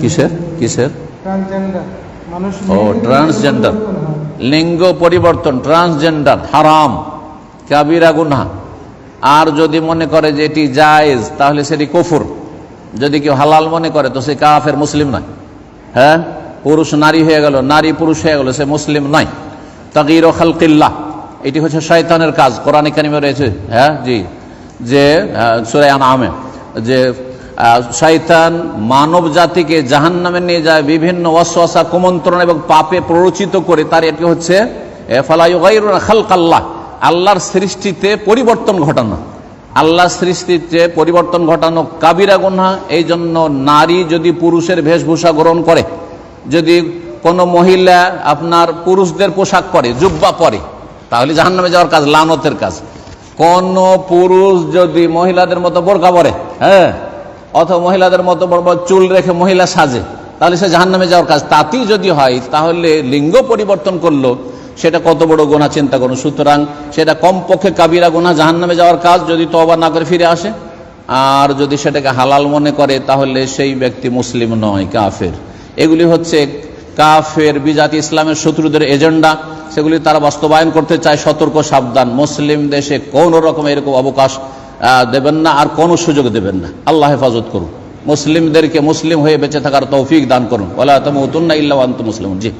কিসের? কিসের? ও ট্রান্সজেন্ডার লিঙ্গ পরিবর্তন ট্রান্সজেন্ডার হারাম কাবিরা গুনা আর যদি মনে করে যে এটি জায়েজ তাহলে সেটি কফুর। যদি কেউ হালাল মনে করে তো সে কাফের মুসলিম নয়। হ্যাঁ? পুরুষ নারী হয়ে গেল নারী পুরুষ হয়ে গেল সে মুসলিম নয়। তাকির ও খালকিল্লা এটি হচ্ছে শয়তানের কাজ। কোরআন কানিমে রয়েছে হ্যাঁ? জি। যে সুরায় আনামে যে শয়তান মানব জাতিকে জাহান নামে নিয়ে যায়, বিভিন্ন অশ্বাসা কুমন্ত্রণ এবং পাপে প্ররোচিত করে তার এটি হচ্ছে খালকাল্লাহ। আল্লাহর সৃষ্টিতে পরিবর্তন ঘটানো। আল্লাহ সৃষ্টিতে পরিবর্তন ঘটানো কাবিরা গুনহা। এই জন্য নারী যদি পুরুষের বেশভূষা গ্রহণ করে, যদি কোনো মহিলা আপনার পুরুষদের পোশাক পরে, জুব্বা পরে, তাহলে জাহান্নামে যাওয়ার কাজ, লানতের কাজ। কোন পুরুষ যদি মহিলাদের মতো বোরকা পরে হ্যাঁ অথবা মহিলাদের মতো বড় বড় চুল রেখে মহিলা সাজে, তাহলে সে জাহান্নামে যাওয়ার কাজ। তাতেই যদি হয়, তাহলে লিঙ্গ পরিবর্তন করল, সেটা কত বড় গোনা চিন্তা করুন। সুতরাং সেটা কমপক্ষে কাবিরা গোনা জাহান্নামে যাওয়ার কাজ, যদি তবা না করে ফিরে আসে। আর যদি সেটাকে হালাল মনে করে, তাহলে সেই ব্যক্তি মুসলিম নয়, কাফের। এগুলি হচ্ছে কাফের বিজাতি ইসলামের শত্রুদের এজেন্ডা। সেগুলি তারা বাস্তবায়ন করতে চায় সতর্ক সাবধান। মুসলিম দেশে কোন রকম এরকম অবকাশ দেবেন না, আর কোনো সুযোগ দেবেন না। আল্লাহ হেফাজত করুন। মুসলিমদেরকে মুসলিম হয়ে বেঁচে থাকার তৌফিক দান করুন। ওলা না ইল্লা আন্ত মুসলিম জি।